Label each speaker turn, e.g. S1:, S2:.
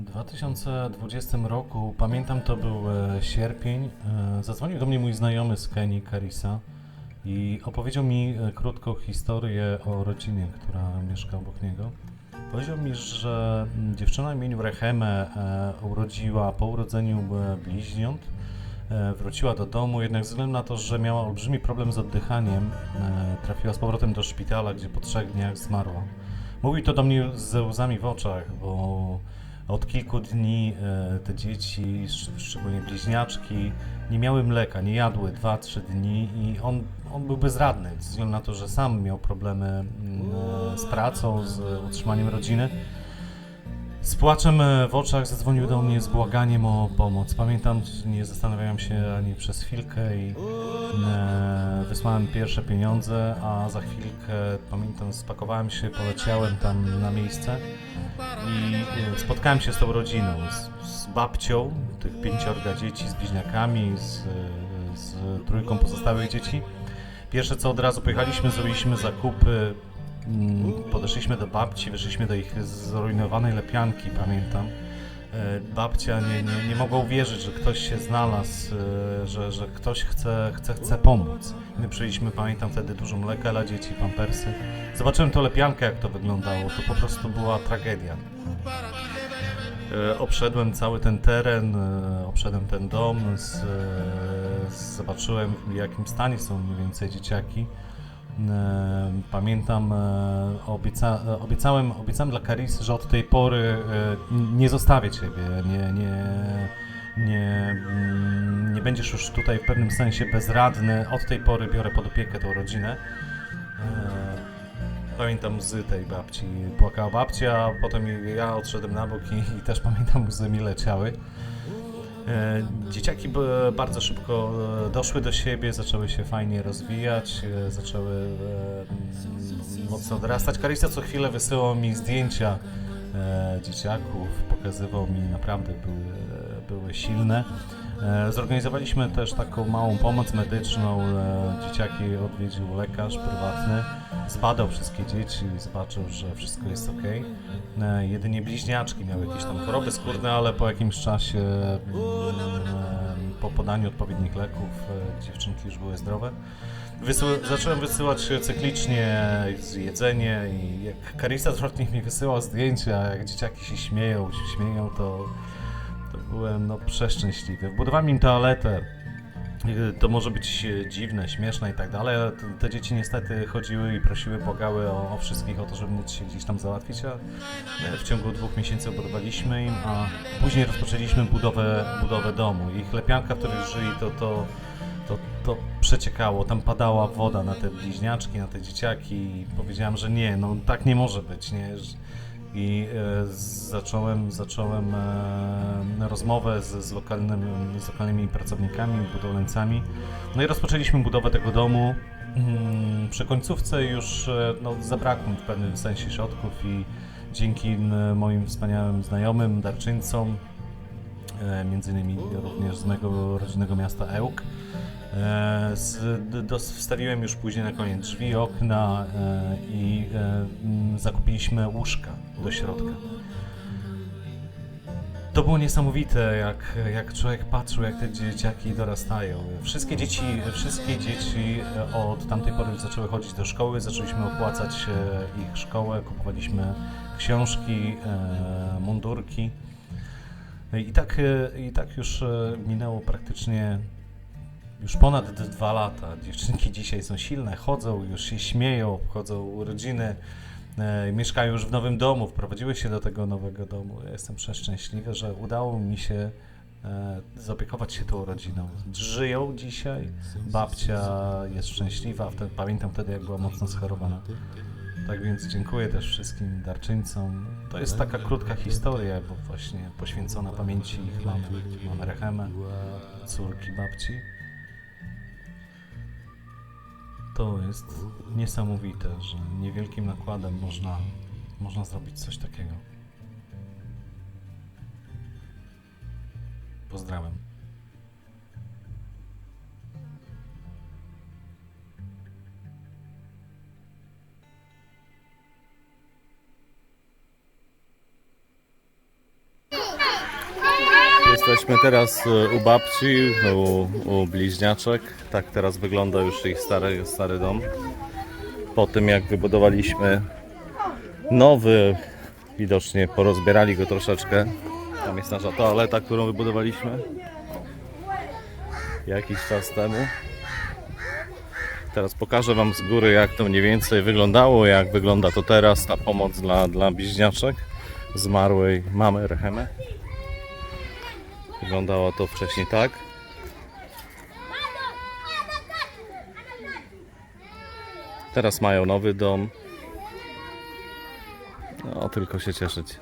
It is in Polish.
S1: W 2020 roku, pamiętam to był e, sierpień, e, zadzwonił do mnie mój znajomy z Kenii, Karisa i opowiedział mi e, krótką historię o rodzinie, która mieszka obok niego. Powiedział mi, że mm, dziewczyna imieniu Reheme urodziła po urodzeniu bliźniąt, wróciła do domu, jednak ze względu na to, że miała olbrzymi problem z oddychaniem, trafiła z powrotem do szpitala, gdzie po trzech dniach zmarła. Mówił to do mnie ze łzami w oczach, bo od kilku dni e, te dzieci, sz- szczególnie bliźniaczki, nie miały mleka, nie jadły 2-3 dni i on, on był bezradny, ze względu na to, że sam miał problemy mm, e, z pracą, z utrzymaniem rodziny. Z płaczem e, w oczach zadzwonił do mnie z błaganiem o pomoc. Pamiętam, nie zastanawiałem się ani przez chwilkę i e, wysłałem pierwsze pieniądze, a za chwilkę, pamiętam, spakowałem się, poleciałem tam na miejsce i e, spotkałem się z tą rodziną, z, z babcią, tych pięciorga dzieci, z bliźniakami, z, e, z trójką pozostałych dzieci. Pierwsze co od razu pojechaliśmy, zrobiliśmy zakupy, podeszliśmy do babci, wyszliśmy do ich zrujnowanej lepianki, pamiętam. E, Babcia nie, nie, nie mogła uwierzyć, że ktoś się znalazł, e, że, że ktoś chce, chce, chce pomóc. My przyjęliśmy, pamiętam wtedy dużo mleka dla dzieci, pampersy. Zobaczyłem to lepiankę, jak to wyglądało. To po prostu była tragedia. E, Obszedłem cały ten teren, obszedłem ten dom, z, z, zobaczyłem w jakim stanie są mniej więcej dzieciaki. E, Pamiętam, e, obieca, e, obiecałem, obiecałem dla Karisy, że od tej pory nie zostawię Ciebie, nie, nie, nie, mm, nie będziesz już tutaj w pewnym sensie bezradny. Od tej pory biorę pod opiekę tą rodzinę. Pamiętam łzy tej babci. Płakała babcia, potem ja odszedłem na bok i, i też pamiętam łzy mi leciały. E, Dzieciaki bardzo szybko e, doszły do siebie, zaczęły się fajnie rozwijać, e, zaczęły mocno dorastać. Karisa co chwilę wysyłał mi zdjęcia dzieciaków, pokazywał mi, naprawdę były, były silne. E, Zorganizowaliśmy też taką małą pomoc medyczną. e, Dzieciaki odwiedził lekarz prywatny, zbadał wszystkie dzieci, zobaczył, że wszystko jest ok. Jedynie bliźniaczki miały jakieś tam choroby skórne, ale po jakimś czasie, mm, e, po podaniu odpowiednich leków, e, dziewczynki już były zdrowe. Wysył- zacząłem wysyłać cyklicznie jedzenie i jak Karisa zwrotnie mi wysyłał zdjęcia, jak dzieciaki się śmieją, się śmieją, to byłem no przeszczęśliwy. Wbudowałem im toaletę. Y, To może być e, dziwne, śmieszne i tak dalej, ale te, te dzieci niestety chodziły i prosiły, błagały o, o wszystkich o to, żeby móc się gdzieś tam załatwić, a e, w ciągu dwóch miesięcy budowaliśmy im, a później rozpoczęliśmy budowę, budowę domu. Ich lepianka, w której żyli, to, to, to, to przeciekało, tam padała woda na te bliźniaczki, na te dzieciaki i powiedziałem, że nie, no tak nie może być, nie? I e, zacząłem, zacząłem e, rozmowę z, z, lokalnym, z lokalnymi pracownikami, budowlańcami. No i rozpoczęliśmy budowę tego domu. Mm, Przy końcówce już e, no, zabrakło w pewnym sensie środków i dzięki moim wspaniałym znajomym, darczyńcom, między innymi również z mojego rodzinnego miasta Ełk, z, d- dos, wstawiłem już później na koniec drzwi, okna e, i e, zakupiliśmy łóżka do środka. To było niesamowite, jak, jak człowiek patrzył, jak te dzieciaki dorastają. Wszystkie dzieci, wszystkie dzieci e, od tamtej pory zaczęły chodzić do szkoły, zaczęliśmy opłacać e, ich szkołę, kupowaliśmy książki, e, mundurki. I tak, e, I tak już e, minęło praktycznie już ponad dwa lata. Dziewczynki dzisiaj są silne, chodzą, już się śmieją, obchodzą urodziny, e, mieszkają już w nowym domu, wprowadziły się do tego nowego domu. Ja jestem przeszczęśliwy, że udało mi się e, zaopiekować się tą rodziną. Żyją dzisiaj, babcia jest szczęśliwa, wtedy, pamiętam wtedy, jak była mocno schorowana. Tak więc dziękuję też wszystkim darczyńcom. To jest taka krótka historia, bo właśnie poświęcona pamięci ich mamy, mamy Rehemę, córki babci. To jest niesamowite, że niewielkim nakładem można, można zrobić coś takiego. Pozdrawiam.
S2: Jesteśmy teraz e, u babci, u, u bliźniaczek. Tak teraz wygląda już ich stary, stary dom. Po tym jak wybudowaliśmy nowy, widocznie porozbierali go troszeczkę. Tam jest nasza toaleta, którą wybudowaliśmy jakiś czas temu. Teraz pokażę Wam z góry, jak to mniej więcej wyglądało, jak wygląda to teraz, ta pomoc dla, dla bliźniaczek zmarłej mamy Rehemy. Wyglądało to wcześniej tak. Teraz mają nowy dom. No, tylko się cieszyć.